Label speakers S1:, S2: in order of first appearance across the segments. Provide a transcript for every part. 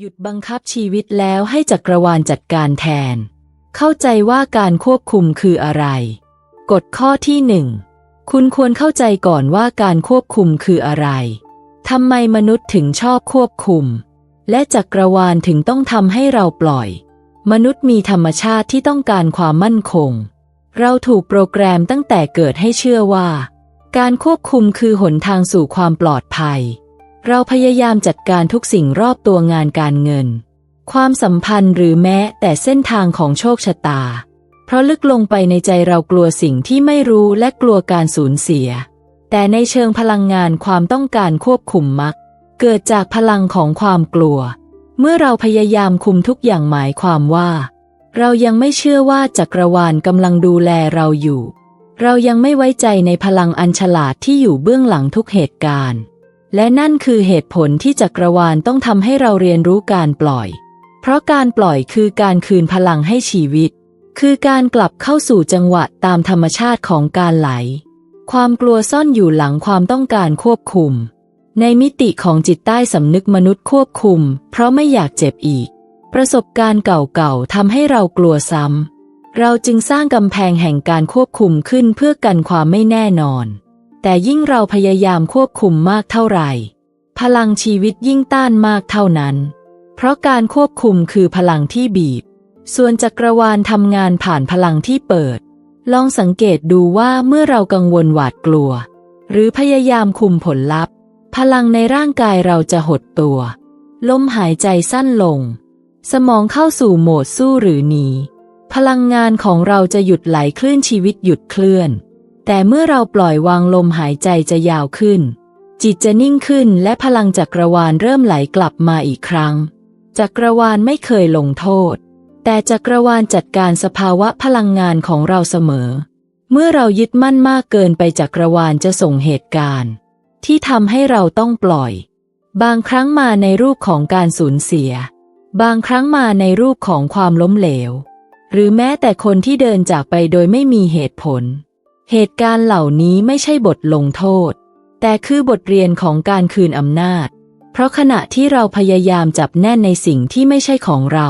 S1: หยุดบังคับชีวิตแล้วให้จักรวาลจัดการแทน เข้าใจว่าการควบคุมคืออะไร กฎข้อที่หนึ่งคุณควรเข้าใจก่อนว่าการควบคุมคืออะไรทำไมมนุษย์ถึงชอบควบคุม และจักรวาลถึงต้องทำให้เราปล่อย มนุษย์มีธรรมชาติที่ต้องการความมั่นคง เราถูกโปรแกรมตั้งแต่เกิดให้เชื่อว่า การควบคุมคือหนทางสู่ความปลอดภัย เราพยายามจัดการทุกสิ่งรอบตัวงานการเงิน ความสัมพันธ์หรือแม้แต่เส้นทางของโชคชะตา เพราะลึกลงไปในใจเรากลัวสิ่งที่ไม่รู้และกลัวการสูญเสีย แต่ในเชิงพลังงานความต้องการควบคุมมัก เกิดจากพลังของความกลัว เมื่อเราพยายามคุมทุกอย่างหมายความว่า เรายังไม่เชื่อว่าจักรวาลกำลังดูแลเราอยู่ เรายังไม่ไว้ใจในพลังอันฉลาดที่อยู่เบื้องหลังทุกเหตุการณ์ และนั่นคือเหตุผลที่จักรวาลต้องทำให้เราเรียนรู้การปล่อย เพราะการปล่อยคือการคืนพลังให้ชีวิต คือการกลับเข้าสู่จังหวะตามธรรมชาติของการไหล ความกลัวซ่อนอยู่หลังความต้องการควบคุม ในมิติของจิตใต้สำนึกมนุษย์ควบคุม เพราะไม่อยากเจ็บอีก ประสบการณ์เก่าๆทำให้เรากลัวซ้ำเราจึงสร้างกำแพงแห่งการควบคุมขึ้นเพื่อกันความไม่แน่นอน แต่ยิ่งเราพยายามควบคุมมากเท่าไหร่ พลังชีวิตยิ่งต้านมากเท่านั้น เพราะการควบคุมคือพลังที่บีบ ส่วนจักรวาลทำงานผ่านพลังที่เปิด ลองสังเกตดูว่าเมื่อเรากังวลหวาดกลัว หรือพยายามคุมผลลัพธ์ พลังในร่างกายเราจะหดตัว ลมหายใจสั้นลง สมองเข้าสู่โหมดสู้หรือหนีพลังงานของเราจะหยุดไหลคลื่นชีวิตหยุดเคลื่อน แต่เมื่อเราปล่อยวางลมหายใจจะยาวขึ้น จิตจะนิ่งขึ้นและพลังจักรวาลเริ่มไหลกลับมาอีกครั้ง จักรวาลไม่เคยลงโทษ แต่จักรวาลจัดการสภาวะพลังงานของเราเสมอ เมื่อเรายึดมั่นมากเกินไปจักรวาลจะส่งเหตุการณ์ ที่ทำให้เราต้องปล่อย บางครั้งมาในรูปของการสูญเสีย บางครั้งมาในรูปของความล้มเหลว หรือแม้แต่คนที่เดินจากไปโดยไม่มีเหตุผล เหตุการณ์เหล่านี้ไม่ใช่บทลงโทษ แต่คือบทเรียนของการคืนอำนาจ เพราะขณะที่เราพยายามจับแน่นในสิ่งที่ไม่ใช่ของเรา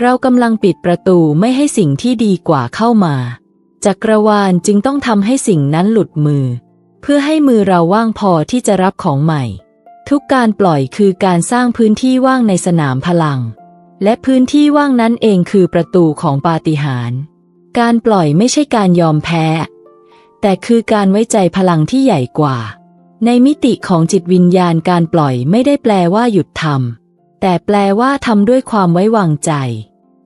S1: เรากำลังปิดประตูไม่ให้สิ่งที่ดีกว่าเข้ามา จักรวาลจึงต้องทำให้สิ่งนั้นหลุดมือ เพื่อให้มือเราว่างพอที่จะรับของใหม่ ทุกการปล่อยคือการสร้างพื้นที่ว่างในสนามพลัง และพื้นที่ว่างนั้นเองคือประตูของปาฏิหาริย์การปล่อยไม่ใช่การยอมแพ้ แต่คือการไว้ใจพลังที่ใหญ่กว่า ในมิติของจิตวิญญาณการปล่อยไม่ได้แปลว่าหยุดทำแต่แปลว่าทำด้วยความไว้วางใจ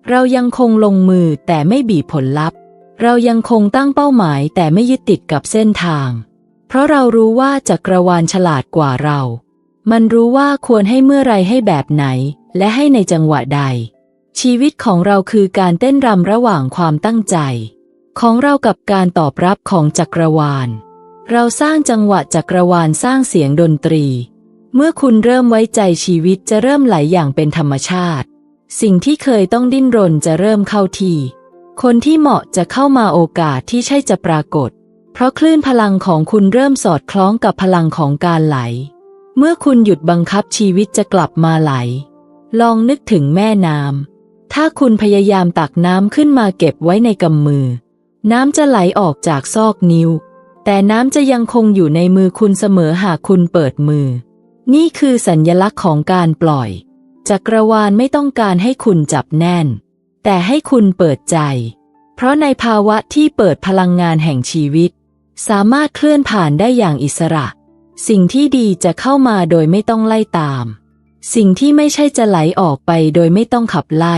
S1: เรายังคงลงมือแต่ไม่บีบผลลัพธ์ เรายังคงตั้งเป้าหมายแต่ไม่ยึดติดกับเส้นทาง เพราะเรารู้ว่าจักรวาลฉลาดกว่าเรา มันรู้ว่าควรให้เมื่อไรให้แบบไหน และให้ในจังหวะใด ชีวิตของเราคือการเต้นรำระหว่างความตั้งใจ ของเรากับการตอบรับของจักรวาล เราสร้างจังหวะจักรวาลสร้างเสียงดนตรี เมื่อคุณเริ่มไว้ใจชีวิตจะเริ่มไหลอย่างเป็นธรรมชาติ สิ่งที่เคยต้องดิ้นรนจะเริ่มเข้าที่คนที่เหมาะจะเข้ามาโอกาสที่ใช่จะปรากฏ เพราะคลื่นพลังของคุณเริ่มสอดคล้องกับพลังของการไหล เมื่อคุณหยุดบังคับชีวิตจะกลับมาไหล ลองนึกถึงแม่น้ำถ้าคุณพยายามตักน้ำขึ้นมาเก็บไว้ในกำมือ น้ำจะไหลออกจากซอกนิ้ว แต่น้ำจะยังคงอยู่ในมือคุณเสมอหากคุณเปิดมือ นี่คือสัญญลักษณ์ของการปล่อย จักรวาลไม่ต้องการให้คุณจับแน่น แต่ให้คุณเปิดใจ เพราะในภาวะที่เปิดพลังงานแห่งชีวิต สามารถเคลื่อนผ่านได้อย่างอิสระ สิ่งที่ดีจะเข้ามาโดยไม่ต้องไล่ตาม สิ่งที่ไม่ใช่จะไหลออกไปโดยไม่ต้องขับไล่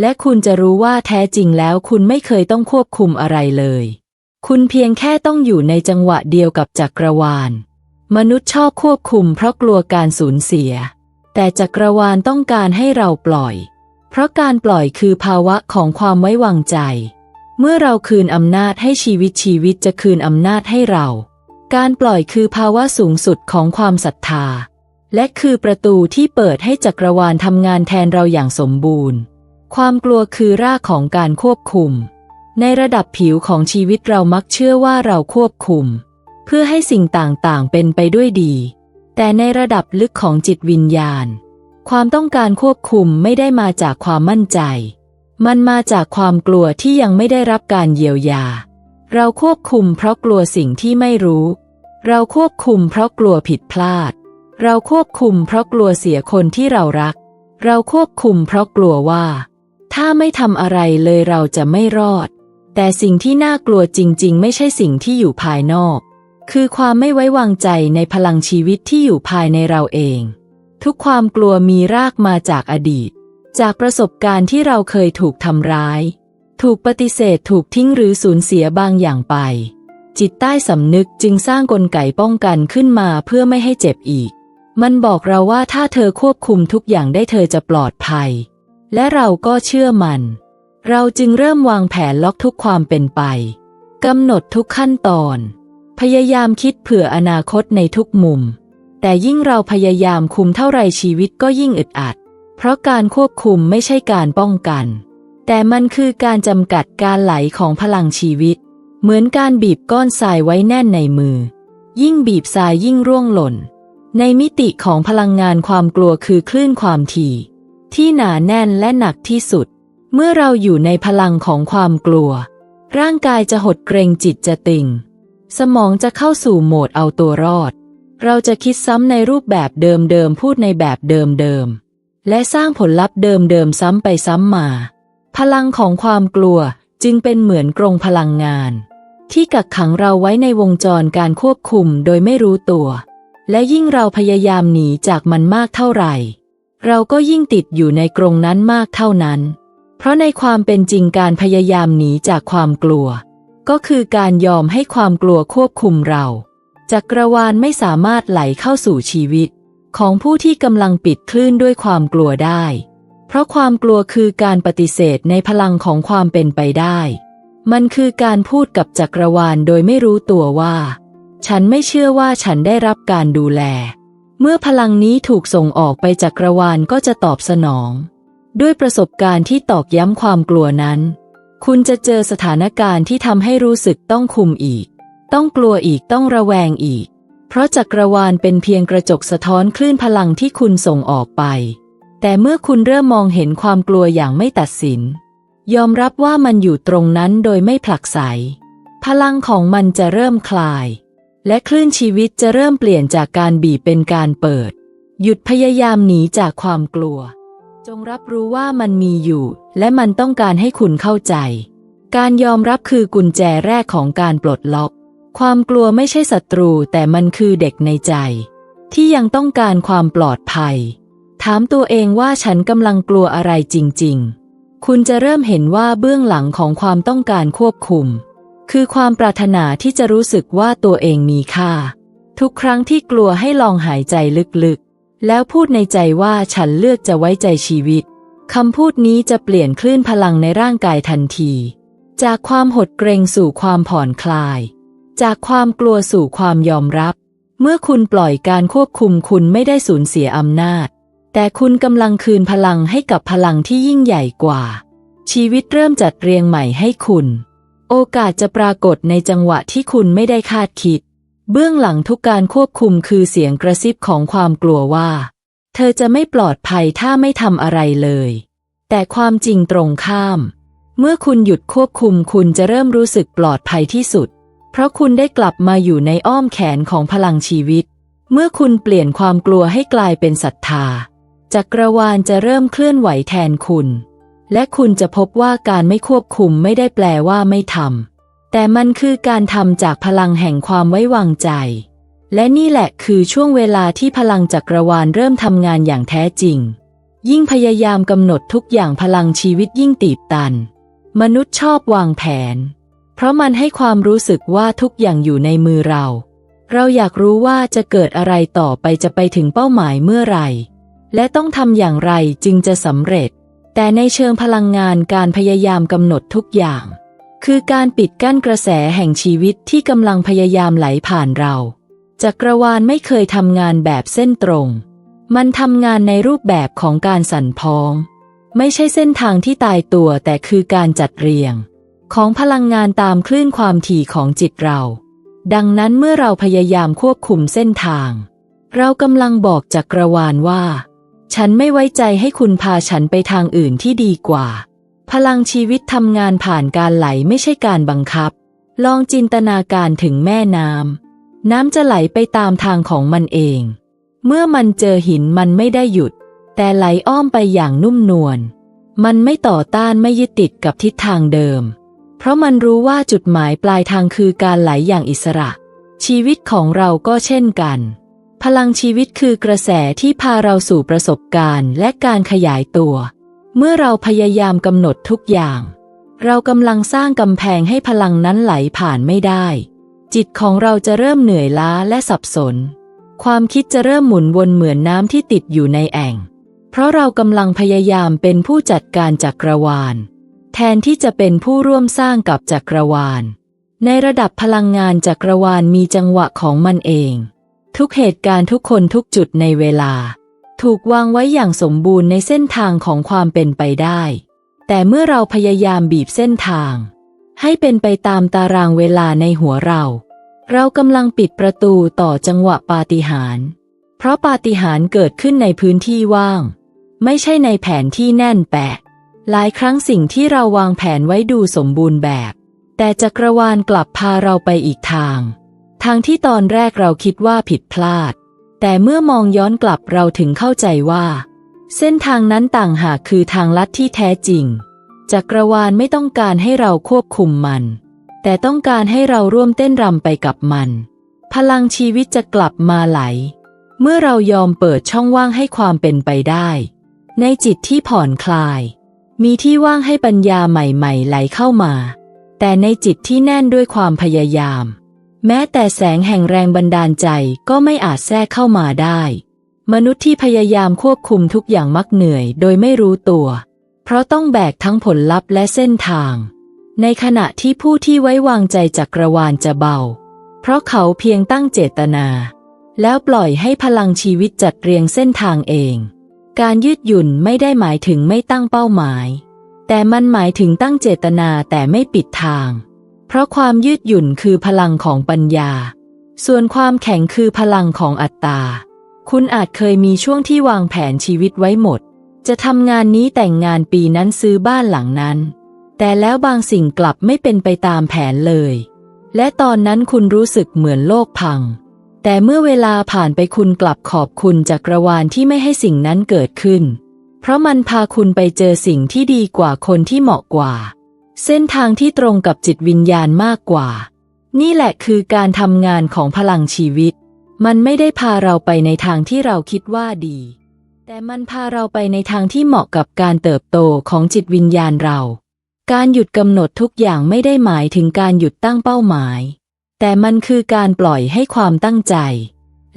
S1: และคุณจะรู้ว่าแท้จริงแล้วคุณไม่เคยต้องควบคุมอะไรเลย คุณเพียงแค่ต้องอยู่ในจังหวะเดียวกับจักรวาล มนุษย์ชอบควบคุมเพราะกลัวการสูญเสีย แต่จักรวาลต้องการให้เราปล่อย เพราะการปล่อยคือภาวะของความไว้วางใจ เมื่อเราคืนอำนาจให้ชีวิตชีวิตจะคืนอำนาจให้เรา การปล่อยคือภาวะสูงสุดของความศรัทธา และคือประตูที่เปิดให้จักรวาลทำงานแทนเราอย่างสมบูรณ์ ความกลัวคือรากของการควบคุม ในระดับผิวของชีวิตเรามักเชื่อว่าเราควบคุม เพื่อให้สิ่งต่างๆเป็นไปด้วยดี แต่ในระดับลึกของจิตวิญญาณ ความต้องการควบคุมไม่ได้มาจากความมั่นใจ มันมาจากความกลัวที่ยังไม่ได้รับการเยียวยา เราควบคุมเพราะกลัวสิ่งที่ไม่รู้ เราควบคุมเพราะกลัวผิดพลาด เราควบคุมเพราะกลัวเสียคนที่เรารัก เราควบคุมเพราะกลัวว่า ถ้าไม่ทำอะไรเลยเราจะไม่รอด แต่สิ่งที่น่ากลัวจริง ๆ ไม่ใช่สิ่งที่อยู่ภายนอก คือความไม่ไว้วางใจในพลังชีวิตที่อยู่ภายในเราเอง ทุกความกลัวมีรากมาจากอดีต จากประสบการณ์ที่เราเคยถูกทำร้าย ถูกปฏิเสธถูกทิ้งหรือสูญเสียบางอย่างไป จิตใต้สำนึกจึงสร้างกลไกป้องกันขึ้นมาเพื่อไม่ให้เจ็บอีก มันบอกเราว่าถ้าเธอควบคุมทุกอย่างได้เธอจะปลอดภัย และเราก็เชื่อมัน เราจึงเริ่มวางแผนล็อกทุกความเป็นไปกำหนดทุกขั้นตอน พยายามคิดเผื่ออนาคตในทุกมุม แต่ยิ่งเราพยายามคุมเท่าไรชีวิตก็ยิ่งอึดอัด เพราะการควบคุมไม่ใช่การป้องกัน แต่มันคือการจำกัดการไหลของพลังชีวิต เหมือนการบีบก้อนทรายไว้แน่นในมือ ยิ่งบีบทรายยิ่งร่วงหล่น ในมิติของพลังงานความกลัวคือคลื่นความถี่ ที่หนาแน่นและหนักที่สุด เมื่อเราอยู่ในพลังของความกลัว ร่างกายจะหดเกรงจิตจะตึงสมองจะเข้าสู่โหมดเอาตัวรอด เราจะคิดซ้ำในรูปแบบเดิมๆพูดในแบบเดิมๆและสร้างผลลัพธ์เดิมๆซ้ำไปซ้ำมา พลังของความกลัวจึงเป็นเหมือนกรงพลังงาน ที่กักขังเราไว้ในวงจรการควบคุมโดยไม่รู้ตัว และยิ่งเราพยายามหนีจากมันมากเท่าไหร่ เราก็ยิ่งติดอยู่ในกรงนั้นมากเท่านั้น เพราะในความเป็นจริงการพยายามหนีจากความกลัว ก็คือการยอมให้ความกลัวควบคุมเรา จักรวาลไม่สามารถไหลเข้าสู่ชีวิต ของผู้ที่กำลังปิดคลื่นด้วยความกลัวได้ เพราะความกลัวคือการปฏิเสธในพลังของความเป็นไปได้ มันคือการพูดกับจักรวาลโดยไม่รู้ตัวว่า ฉันไม่เชื่อว่าฉันได้รับการดูแล เมื่อพลังนี้ถูกส่งออกไปจักกระวาลก็จะตอบสนอง ด้วยประสบการณ์ที่ตอกย้ำความกลัวนั้น คุณจะเจอสถานการณ์ที่ทำให้รู้สึกต้องคุมอีก ต้องกลัวอีกต้องระแวงอีก เพราะจักรวาลเป็นเพียงกระจกสะท้อนคลื่นพลังที่คุณส่งออกไป แต่เมื่อคุณเริ่มมองเห็นความกลัวอย่างไม่ตัดสิน ยอมรับว่ามันอยู่ตรงนั้นโดยไม่ผลักไสพลังของมันจะเริ่มคลาย และคลื่นชีวิตจะเริ่มเปลี่ยนจากการบีบเป็นการเปิด หยุดพยายามหนีจากความกลัว จงรับรู้ว่ามันมีอยู่ และมันต้องการให้คุณเข้าใจ การยอมรับคือกุญแจแรกของการปลดล็อก ความกลัวไม่ใช่ศัตรูแต่มันคือเด็กในใจ ที่ยังต้องการความปลอดภัย ถามตัวเองว่าฉันกำลังกลัวอะไรจริง ๆ คุณจะเริ่มเห็นว่าเบื้องหลังของความต้องการควบคุม คือความปรารถนาที่จะรู้สึกว่าตัวเองมีค่า ทุกครั้งที่กลัวให้ลองหายใจลึกๆ แล้วพูดในใจว่าฉันเลือกจะไว้ใจชีวิตคำพูดนี้จะเปลี่ยนคลื่นพลังในร่างกายทันที จากความหดเกรงสู่ความผ่อนคลาย จากความกลัวสู่ความยอมรับ เมื่อคุณปล่อยการควบคุมคุณไม่ได้สูญเสียอำนาจ แต่คุณกำลังคืนพลังให้กับพลังที่ยิ่งใหญ่กว่า ชีวิตเริ่มจัดเรียงใหม่ให้คุณ โอกาสจะปรากฏในจังหวะที่คุณไม่ได้คาดคิด เบื้องหลังทุกการควบคุมคือเสียงกระซิบของความกลัวว่า เธอจะไม่ปลอดภัยถ้าไม่ทำอะไรเลย แต่ความจริงตรงข้าม เมื่อคุณหยุดควบคุมคุณจะเริ่มรู้สึกปลอดภัยที่สุด เพราะคุณได้กลับมาอยู่ในอ้อมแขนของพลังชีวิต เมื่อคุณเปลี่ยนความกลัวให้กลายเป็นศรัทธาจักรวาลจะเริ่มเคลื่อนไหวแทนคุณ และคุณจะพบว่าการไม่ควบคุมไม่ได้แปลว่าไม่ทำแต่มันคือการทำจากพลังแห่งความไว้วางใจ และนี่แหละคือช่วงเวลาที่พลังจักรวาลเริ่มทำงานอย่างแท้จริง ยิ่งพยายามกำหนดทุกอย่างพลังชีวิตยิ่งตีบตัน มนุษย์ชอบวางแผน เพราะมันให้ความรู้สึกว่าทุกอย่างอยู่ในมือเรา เราอยากรู้ว่าจะเกิดอะไรต่อไปจะไปถึงเป้าหมายเมื่อไหร่ และต้องทำอย่างไรจึงจะสำเร็จ แต่ในเชิงพลังงานการพยายามกำหนดทุกอย่าง คือการปิดกั้นกระแสแห่งชีวิตที่กำลังพยายามไหลผ่านเรา จักรวาลไม่เคยทำงานแบบเส้นตรง มันทำงานในรูปแบบของการสั่นพ้อง ไม่ใช่เส้นทางที่ตายตัวแต่คือการจัดเรียง ของพลังงานตามคลื่นความถี่ของจิตเรา ดังนั้นเมื่อเราพยายามควบคุมเส้นทาง เรากำลังบอกจักรวาลว่า ฉันไม่ไว้ใจให้คุณพาฉันไปทางอื่นที่ดีกว่า พลังชีวิตทำงานผ่านการไหลไม่ใช่การบังคับ ลองจินตนาการถึงแม่น้ำน้ำจะไหลไปตามทางของมันเอง เมื่อมันเจอหินมันไม่ได้หยุด แต่ไหลอ้อมไปอย่างนุ่มนวล มันไม่ต่อต้านไม่ยึดติดกับทิศทางเดิม เพราะมันรู้ว่าจุดหมายปลายทางคือการไหลอย่างอิสระ ชีวิตของเราก็เช่นกัน พลังชีวิตคือกระแสที่พาเราสู่ประสบการณ์และการขยายตัว เมื่อเราพยายามกำหนดทุกอย่าง เรากำลังสร้างกำแพงให้พลังนั้นไหลผ่านไม่ได้ จิตของเราจะเริ่มเหนื่อยล้าและสับสน ความคิดจะเริ่มหมุนวนเหมือนน้ำที่ติดอยู่ในแอ่ง เพราะเรากำลังพยายามเป็นผู้จัดการจักรวาล แทนที่จะเป็นผู้ร่วมสร้างกับจักรวาล ในระดับพลังงานจักรวาลมีจังหวะของมันเอง ทุกเหตุการณ์ทุกคนทุกจุดในเวลา ถูกวางไว้อย่างสมบูรณ์ในเส้นทางของความเป็นไปได้ แต่เมื่อเราพยายามบีบเส้นทาง ให้เป็นไปตามตารางเวลาในหัวเรา เรากำลังปิดประตูต่อจังหวะปาฏิหาริย์เพราะปาฏิหาริย์เกิดขึ้นในพื้นที่ว่าง ไม่ใช่ในแผนที่แน่นแปะ หลายครั้งสิ่งที่เราวางแผนไว้ดูสมบูรณ์แบบ แต่จักรวาลกลับพาเราไปอีกทาง ทางที่ตอนแรกเราคิดว่าผิดพลาด แต่เมื่อมองย้อนกลับเราถึงเข้าใจว่า เส้นทางนั้นต่างหากคือทางลัดที่แท้จริง จักรวาลไม่ต้องการให้เราควบคุมมัน แต่ต้องการให้เราร่วมเต้นรำไปกับมัน พลังชีวิตจะกลับมาไหล เมื่อเรายอมเปิดช่องว่างให้ความเป็นไปได้ ในจิตที่ผ่อนคลาย มีที่ว่างให้ปัญญาใหม่ ๆ ไหลเข้ามา แต่ในจิตที่แน่นด้วยความพยายาม แม้แต่แสงแห่งแรงบันดาลใจก็ไม่อาจแทรกเข้ามาได้ มนุษย์ที่พยายามควบคุมทุกอย่างมักเหนื่อยโดยไม่รู้ตัว เพราะต้องแบกทั้งผลลัพธ์และเส้นทาง ในขณะที่ผู้ที่ไว้วางใจจักรวาลจะเบา เพราะเขาเพียงตั้งเจตนา แล้วปล่อยให้พลังชีวิตจัดเรียงเส้นทางเอง การยืดหยุ่นไม่ได้หมายถึงไม่ตั้งเป้าหมาย แต่มันหมายถึงตั้งเจตนาแต่ไม่ปิดทาง เพราะความยืดหยุ่นคือพลังของปัญญา ส่วนความแข็งคือพลังของอัตตา คุณอาจเคยมีช่วงที่วางแผนชีวิตไว้หมด จะทำงานนี้แต่งงานปีนั้นซื้อบ้านหลังนั้น แต่แล้วบางสิ่งกลับไม่เป็นไปตามแผนเลย และตอนนั้นคุณรู้สึกเหมือนโลกพัง แต่เมื่อเวลาผ่านไปคุณกลับขอบคุณจักรวาลที่ไม่ให้สิ่งนั้นเกิดขึ้น เพราะมันพาคุณไปเจอสิ่งที่ดีกว่าคนที่เหมาะกว่า เส้นทางที่ตรงกับจิตวิญญาณมากกว่า นี่แหละคือการทำงานของพลังชีวิต มันไม่ได้พาเราไปในทางที่เราคิดว่าดี แต่มันพาเราไปในทางที่เหมาะกับการเติบโตของจิตวิญญาณเรา การหยุดกำหนดทุกอย่างไม่ได้หมายถึงการหยุดตั้งเป้าหมาย แต่มันคือการปล่อยให้ความตั้งใจ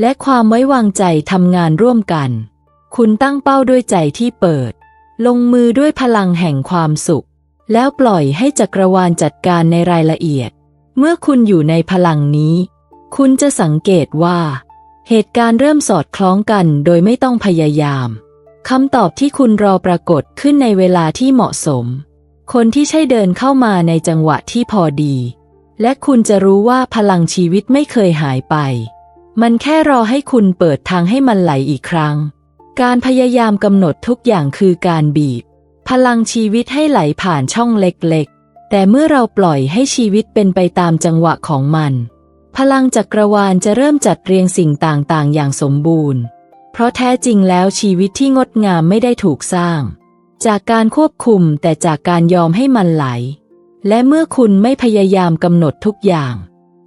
S1: และความไว้วางใจทำงานร่วมกัน คุณตั้งเป้าด้วยใจที่เปิด ลงมือด้วยพลังแห่งความสุข แล้วปล่อยให้จักรวาลจัดการในรายละเอียด เมื่อคุณอยู่ในพลังนี้ คุณจะสังเกตว่า เหตุการณ์เริ่มสอดคล้องกันโดยไม่ต้องพยายามคำตอบที่คุณรอปรากฏขึ้นในเวลาที่เหมาะสม คนที่ใช่เดินเข้ามาในจังหวะที่พอดี และคุณจะรู้ว่าพลังชีวิตไม่เคยหายไป มันแค่รอให้คุณเปิดทางให้มันไหลอีกครั้ง การพยายามกำหนดทุกอย่างคือการบีบ พลังชีวิตให้ไหลผ่านช่องเล็กๆ แต่เมื่อเราปล่อยให้ชีวิตเป็นไปตามจังหวะของมัน พลังจักรวาลจะเริ่มจัดเรียงสิ่งต่างๆ อย่างสมบูรณ์ เพราะแท้จริงแล้วชีวิตที่งดงามไม่ได้ถูกสร้าง จากการควบคุมแต่จากการยอมให้มันไหล และเมื่อคุณไม่พยายามกำหนดทุกอย่าง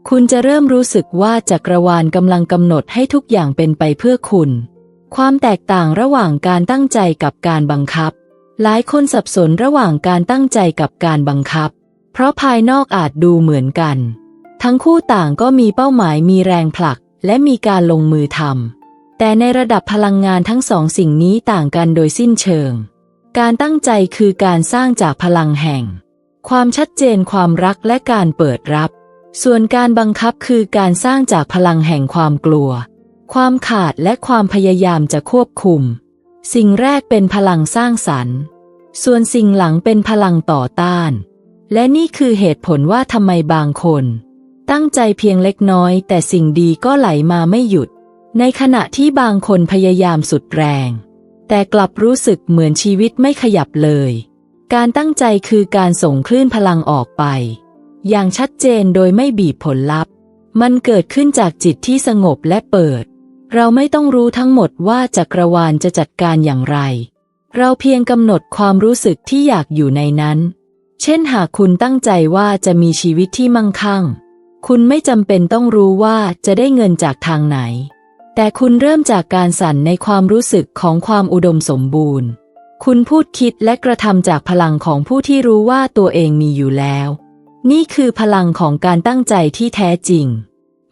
S1: คุณจะเริ่มรู้สึกว่าจักรวาลกำลังกำหนดให้ทุกอย่างเป็นไปเพื่อคุณ ความแตกต่างระหว่างการตั้งใจกับการบังคับ หลายคนสับสนระหว่างการตั้งใจกับการบังคับ เพราะภายนอกอาจดูเหมือนกัน ทั้งคู่ต่างก็มีเป้าหมายมีแรงผลัก และมีการลงมือทำแต่ในระดับพลังงานทั้งสองสิ่งนี้ต่างกันโดยสิ้นเชิง การตั้งใจคือการสร้างจากพลังแห่ง ความชัดเจนความรักและการเปิดรับ ส่วนการบังคับคือการสร้างจากพลังแห่งความกลัว ความขาดและความพยายามจะควบคุม สิ่งแรกเป็นพลังสร้างสรรค์ ส่วนสิ่งหลังเป็นพลังต่อต้าน และนี่คือเหตุผลว่าทำไมบางคน ตั้งใจเพียงเล็กน้อย แต่สิ่งดีก็ไหลมาไม่หยุด ในขณะที่บางคนพยายามสุดแรง แต่กลับรู้สึกเหมือนชีวิตไม่ขยับเลย การตั้งใจคือการส่งคลื่นพลังออกไป อย่างชัดเจนโดยไม่บีบผลลัพธ์ มันเกิดขึ้นจากจิตที่สงบและเปิด เราไม่ต้องรู้ทั้งหมดว่าจักรวาลจะจัดการอย่างไร เราเพียงกำหนดความรู้สึกที่อยากอยู่ในนั้น เช่นหากคุณตั้งใจว่าจะมีชีวิตที่มั่งคั่ง คุณไม่จำเป็นต้องรู้ว่าจะได้เงินจากทางไหน แต่คุณเริ่มจากการสั่นในความรู้สึกของความอุดมสมบูรณ์ คุณพูดคิดและกระทำจากพลังของผู้ที่รู้ว่าตัวเองมีอยู่แล้ว นี่คือพลังของการตั้งใจที่แท้จริง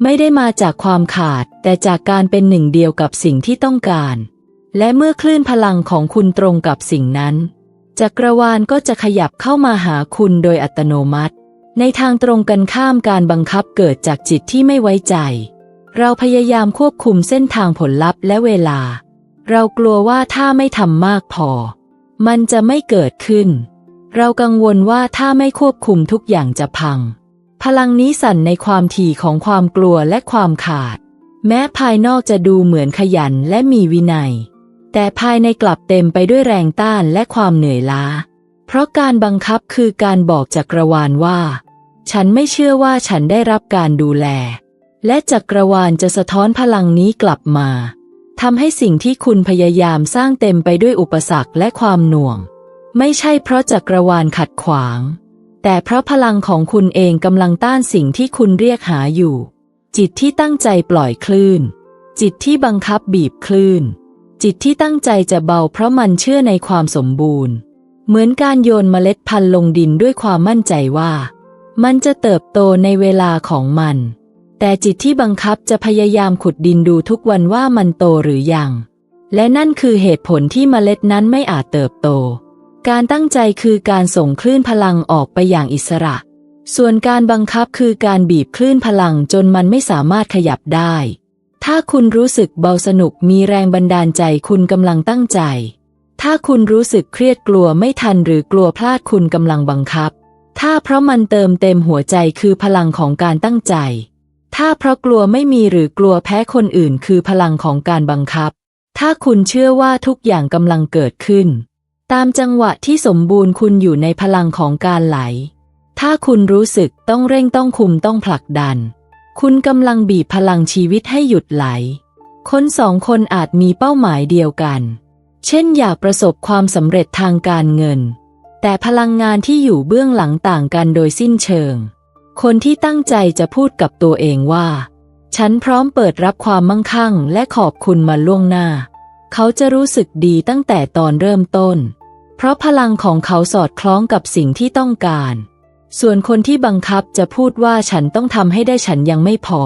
S1: ไม่ได้มาจากความขาด แต่จากการเป็นหนึ่งเดียวกับสิ่งที่ต้องการ และเมื่อคลื่นพลังของคุณตรงกับสิ่งนั้น จักรวาลก็จะขยับเข้ามาหาคุณโดยอัตโนมัติ ในทางตรงกันข้ามการบังคับเกิดจากจิตที่ไม่ไว้ใจ เราพยายามควบคุมเส้นทางผลลัพธ์และเวลา เรากลัวว่าถ้าไม่ทำมากพอ มันจะไม่เกิดขึ้น เรากังวลว่าถ้าไม่ควบคุมทุกอย่างจะพัง พลังนี้สั่นในความถี่ของความกลัวและความขาด แม้ภายนอกจะดูเหมือนขยันและมีวินัย แต่ภายในกลับเต็มไปด้วยแรงต้านและความเหนื่อยล้า เพราะการบังคับคือการบอกจักรวาลว่า ฉันไม่เชื่อว่าฉันได้รับการดูแล และจักรวาลจะสะท้อนพลังนี้กลับมาทำให้สิ่งที่คุณพยายามสร้างเต็มไปด้วยอุปสรรคและความหน่วง ไม่ใช่เพราะจักรวาลขัดขวาง แต่เพราะพลังของคุณเองกำลังต้านสิ่งที่คุณเรียกหาอยู่ จิตที่ตั้งใจปล่อยคลื่น จิตที่บังคับบีบคลื่น จิตที่ตั้งใจจะเบาเพราะมันเชื่อในความสมบูรณ์ เหมือนการโยนเมล็ดพันธุ์ลงดินด้วยความมั่นใจว่า มันจะเติบโตในเวลาของมัน แต่จิตที่บังคับจะพยายามขุดดินดูทุกวันว่ามันโตหรือยัง และนั่นคือเหตุผลที่เมล็ดนั้นไม่อาจเติบโต การตั้งใจคือการส่งคลื่นพลังออกไปอย่างอิสระ ส่วนการบังคับคือการบีบคลื่นพลังจนมันไม่สามารถขยับได้ ถ้าคุณรู้สึกเบาสนุกมีแรงบันดาลใจคุณกำลังตั้งใจ ถ้าคุณรู้สึกเครียดกลัวไม่ทันหรือกลัวพลาดคุณกำลังบังคับ ถ้าเพราะมันเติมเต็มหัวใจคือพลังของการตั้งใจ ถ้าเพราะกลัวไม่มีหรือกลัวแพ้คนอื่นคือพลังของการบังคับ ถ้าคุณเชื่อว่าทุกอย่างกำลังเกิดขึ้น ตามจังหวะที่สมบูรณ์คุณอยู่ในพลังของการไหล ถ้าคุณรู้สึกต้องเร่งต้องคุมต้องผลักดัน คุณกำลังบีบพลังชีวิตให้หยุดไหล คนสองคนอาจมีเป้าหมายเดียวกัน เช่นอยากประสบความสำเร็จทางการเงิน แต่พลังงานที่อยู่เบื้องหลังต่างกันโดยสิ้นเชิง คนที่ตั้งใจจะพูดกับตัวเองว่า ฉันพร้อมเปิดรับความมั่งคั่งและขอบคุณมาล่วงหน้า เขาจะรู้สึกดีตั้งแต่ตอนเริ่มต้น เพราะพลังของเขาสอดคล้องกับสิ่งที่ต้องการ ส่วนคนที่บังคับจะพูดว่าฉันต้องทำให้ได้ฉันยังไม่พอ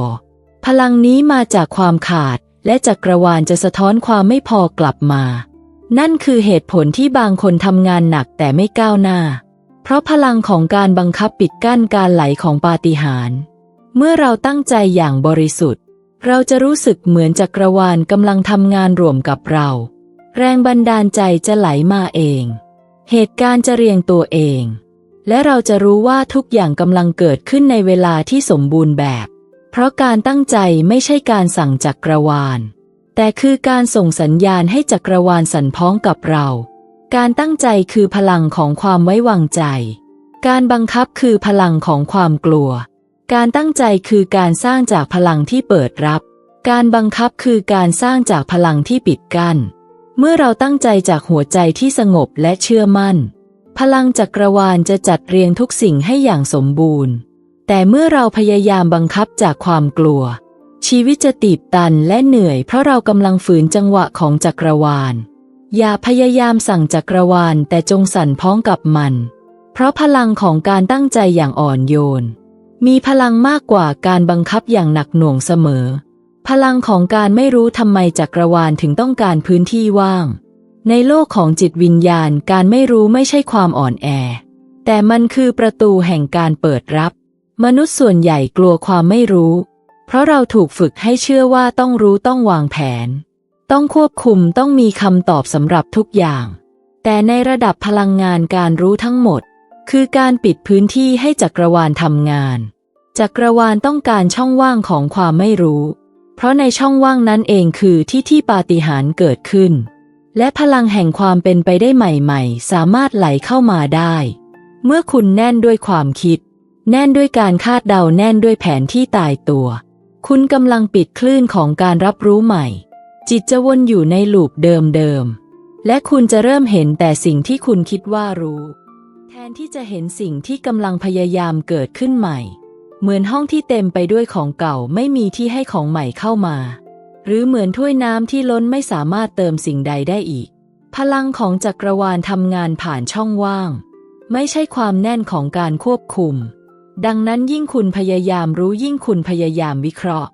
S1: พลังนี้มาจากความขาด และจักรวาลจะสะท้อนความไม่พอกลับมา นั่นคือเหตุผลที่บางคนทำงานหนักแต่ไม่ก้าวหน้า เพราะพลังของการบังคับปิดกั้นการไหลของปาฏิหาริย์เมื่อเราตั้งใจอย่างบริสุทธิ์ เราจะรู้สึกเหมือนจักรวาลกำลังทำงานร่วมกับเรา แรงบันดาลใจจะไหลมาเอง เหตุการณ์จะเรียงตัวเอง และเราจะรู้ว่าทุกอย่างกำลังเกิดขึ้นในเวลาที่สมบูรณ์แบบ เพราะการตั้งใจไม่ใช่การสั่งจักรวาล แต่คือการส่งสัญญาณให้จักรวาลสั่นพ้องกับเรา การตั้งใจคือพลังของความไว้วางใจ การบังคับคือพลังของความกลัว การตั้งใจคือการสร้างจากพลังที่เปิดรับ การบังคับคือการสร้างจากพลังที่ปิดกั้น เมื่อเราตั้งใจจากหัวใจที่สงบและเชื่อมั่น พลังจักรวาลจะจัดเรียงทุกสิ่งให้อย่างสมบูรณ์ แต่เมื่อเราพยายามบังคับจากความกลัว ชีวิตจะตีบตันและเหนื่อย เพราะเรากำลังฝืนจังหวะของจักรวาล อย่าพยายามสั่งจักรวาลแต่จงสั่นพ้องกับมัน เพราะพลังของการตั้งใจอย่างอ่อนโยน มีพลังมากกว่าการบังคับอย่างหนักหน่วงเสมอ พลังของการไม่รู้ทำไมจักรวาลถึงต้องการพื้นที่ว่าง ในโลกของจิตวิญญาณการไม่รู้ไม่ใช่ความอ่อนแอ แต่มันคือประตูแห่งการเปิดรับ มนุษย์ส่วนใหญ่กลัวความไม่รู้ เพราะเราถูกฝึกให้เชื่อว่าต้องรู้ต้องวางแผน ต้องควบคุมต้องมีคำตอบสำหรับทุกอย่าง แต่ในระดับพลังงานการรู้ทั้งหมด คือการปิดพื้นที่ให้จักรวาลทำงาน จักรวาลต้องการช่องว่างของความไม่รู้ เพราะในช่องว่างนั้นเองคือที่ที่ปาฏิหาริย์เกิดขึ้น และพลังแห่งความเป็นไปได้ใหม่ ๆ สามารถไหลเข้ามาได้ เมื่อคุณแน่นด้วยความคิด แน่นด้วยการคาดเดาแน่นด้วยแผนที่ตายตัว คุณกำลังปิดคลื่นของการรับรู้ใหม่ จิตจะวนอยู่ในลูปเดิมๆและคุณจะเริ่มเห็นแต่สิ่งที่คุณคิดว่ารู้ แทนที่จะเห็นสิ่งที่กำลังพยายามเกิดขึ้นใหม่ เหมือนห้องที่เต็มไปด้วยของเก่าไม่มีที่ให้ของใหม่เข้ามา หรือเหมือนถ้วยน้ำที่ล้นไม่สามารถเติมสิ่งใดได้อีก พลังของจักรวาลทำงานผ่านช่องว่าง ไม่ใช่ความแน่นของการควบคุม ดังนั้นยิ่งคุณพยายามรู้ยิ่งคุณพยายามวิเคราะห์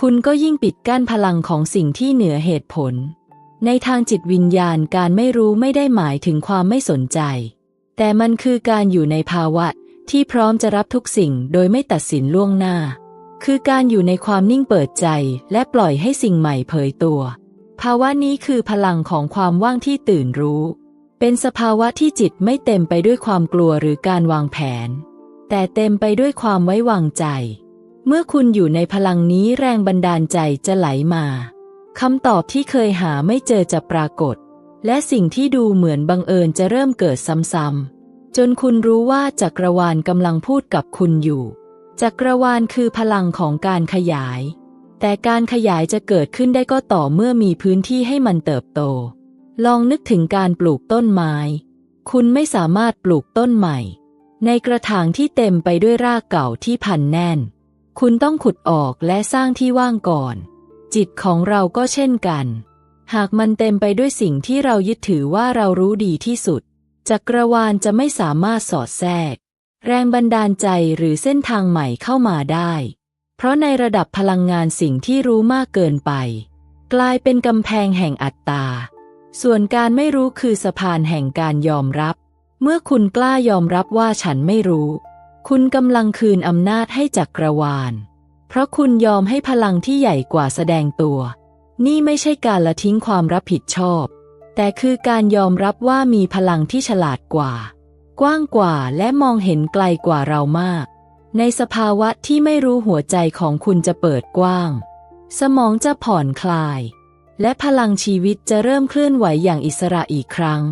S1: คุณก็ยิ่งปิดกั้นพลังของสิ่งที่เหนือเหตุผล ในทางจิตวิญญาณการไม่รู้ไม่ได้หมายถึงความไม่สนใจ แต่มันคือการอยู่ในภาวะที่พร้อมจะรับทุกสิ่งโดยไม่ตัดสินล่วงหน้า คือการอยู่ในความนิ่งเปิดใจและปล่อยให้สิ่งใหม่เผยตัว ภาวะนี้คือพลังของความว่างที่ตื่นรู้ เป็นสภาวะที่จิตไม่เต็มไปด้วยความกลัวหรือการวางแผน แต่เต็มไปด้วยความไว้วางใจ เมื่อคุณอยู่ในพลังนี้แรงบันดาลใจจะไหลมาคำตอบที่เคยหาไม่เจอจะปรากฏ และสิ่งที่ดูเหมือนบังเอิญจะเริ่มเกิดซ้ำๆจนคุณรู้ว่าจักรวาลกำลังพูดกับคุณอยู่ จักรวาลคือพลังของการขยาย แต่การขยายจะเกิดขึ้นได้ก็ต่อเมื่อมีพื้นที่ให้มันเติบโต ลองนึกถึงการปลูกต้นไม้ คุณไม่สามารถปลูกต้นใหม่ ในกระถางที่เต็มไปด้วยรากเก่าที่พันแน่น คุณต้องขุดออกและสร้างที่ว่างก่อน จิตของเราก็เช่นกัน หากมันเต็มไปด้วยสิ่งที่เรายึดถือว่าเรารู้ดีที่สุด จักรวาลจะไม่สามารถสอดแทรก แรงบันดาลใจหรือเส้นทางใหม่เข้ามาได้ เพราะในระดับพลังงานสิ่งที่รู้มากเกินไป กลายเป็นกำแพงแห่งอัตตา ส่วนการไม่รู้คือสะพานแห่งการยอมรับ เมื่อคุณกล้ายอมรับว่าฉันไม่รู้ คุณกำลังคืนอำนาจให้จักรวาล เพราะคุณยอมให้พลังที่ใหญ่กว่าแสดงตัว นี่ไม่ใช่การละทิ้งความรับผิดชอบ แต่คือการยอมรับว่ามีพลังที่ฉลาดกว่า กว้างกว่าและมองเห็นไกลกว่าเรามาก ในสภาวะที่ไม่รู้หัวใจของคุณจะเปิดกว้าง สมองจะผ่อนคลาย และพลังชีวิตจะเริ่มเคลื่อนไหวอย่างอิสระอีกครั้ง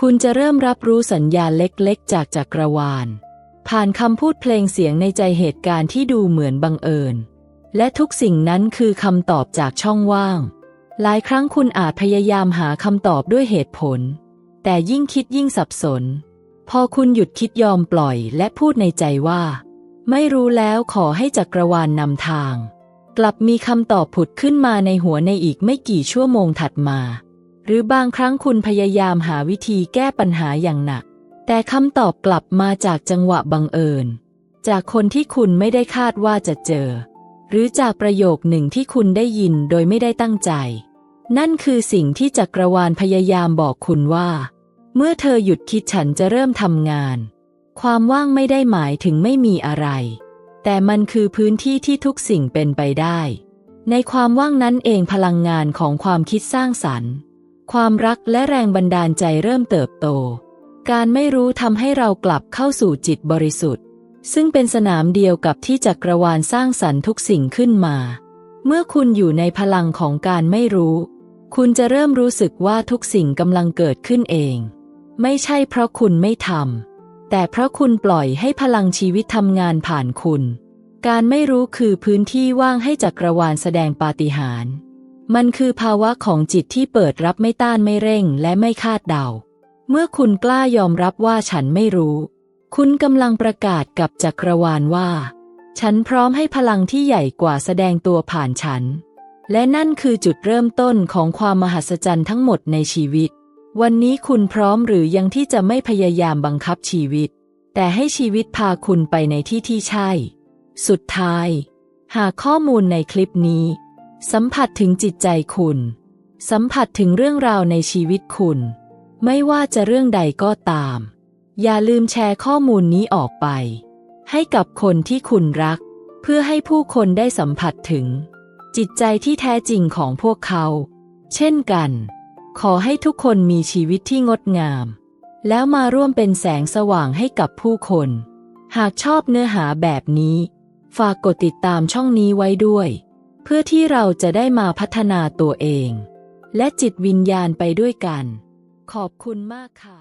S1: คุณจะเริ่มรับรู้สัญญาณเล็กๆ จากจักรวาล ผ่านคำพูดเพลงเสียงในใจเหตุการณ์ที่ดูเหมือนบังเอิญ และทุกสิ่งนั้นคือคำตอบจากช่องว่าง หลายครั้งคุณอาจพยายามหาคำตอบด้วยเหตุผล แต่ยิ่งคิดยิ่งสับสน พอคุณหยุดคิดยอมปล่อยและพูดในใจว่า ไม่รู้แล้วขอให้จักรวาลนำทาง กลับมีคำตอบผุดขึ้นมาในหัวในอีกไม่กี่ชั่วโมงถัดมา หรือบางครั้งคุณพยายามหาวิธีแก้ปัญหาอย่างหนัก แต่คำตอบกลับมาจากจังหวะบังเอิญ จากคนที่คุณไม่ได้คาดว่าจะเจอ หรือจากประโยคหนึ่งที่คุณได้ยินโดยไม่ได้ตั้งใจ นั่นคือสิ่งที่จักรวาลพยายามบอกคุณว่า เมื่อเธอหยุดคิดฉันจะเริ่มทำงาน ความว่างไม่ได้หมายถึงไม่มีอะไร แต่มันคือพื้นที่ที่ทุกสิ่งเป็นไปได้ ในความว่างนั้นเองพลังงานของความคิดสร้างสรรค์ ความรักและแรงบันดาลใจเริ่มเติบโต การไม่รู้ทำให้เรากลับเข้าสู่จิตบริสุทธิ์ ซึ่งเป็นสนามเดียวกับที่จักรวาลสร้างสรรค์ทุกสิ่งขึ้นมา เมื่อคุณอยู่ในพลังของการไม่รู้ คุณจะเริ่มรู้สึกว่าทุกสิ่งกำลังเกิดขึ้นเอง ไม่ใช่เพราะคุณไม่ทำแต่เพราะคุณปล่อยให้พลังชีวิตทำงานผ่านคุณ การไม่รู้คือพื้นที่ว่างให้จักรวาลแสดงปาฏิหาริย์มันคือภาวะของจิตที่เปิดรับไม่ต้านไม่เร่งและไม่คาดเดา เมื่อคุณกล้ายอมรับว่าฉันไม่รู้ คุณกำลังประกาศกับจักรวาลว่า ฉันพร้อมให้พลังที่ใหญ่กว่าแสดงตัวผ่านฉัน และนั่นคือจุดเริ่มต้นของความมหัศจรรย์ทั้งหมดในชีวิต วันนี้คุณพร้อมหรือยังที่จะไม่พยายามบังคับชีวิต แต่ให้ชีวิตพาคุณไปในที่ที่ใช่ สุดท้าย หากข้อมูลในคลิปนี้ สัมผัสถึงจิตใจคุณ สัมผัสถึงเรื่องราวในชีวิตคุณ ไม่ว่าจะเรื่องใดก็ตาม อย่าลืมแชร์ข้อมูลนี้ออกไป ให้กับคนที่คุณรัก เพื่อให้ผู้คนได้สัมผัสถึง จิตใจที่แท้จริงของพวกเขา เช่นกัน ขอให้ทุกคนมีชีวิตที่งดงาม แล้วมาร่วมเป็นแสงสว่างให้กับผู้คน หากชอบเนื้อหาแบบนี้ ฝากกดติดตามช่องนี้ไว้ด้วย เพื่อที่เราจะได้มาพัฒนาตัวเอง และจิตวิญญาณไปด้วยกัน ขอบคุณมากค่ะ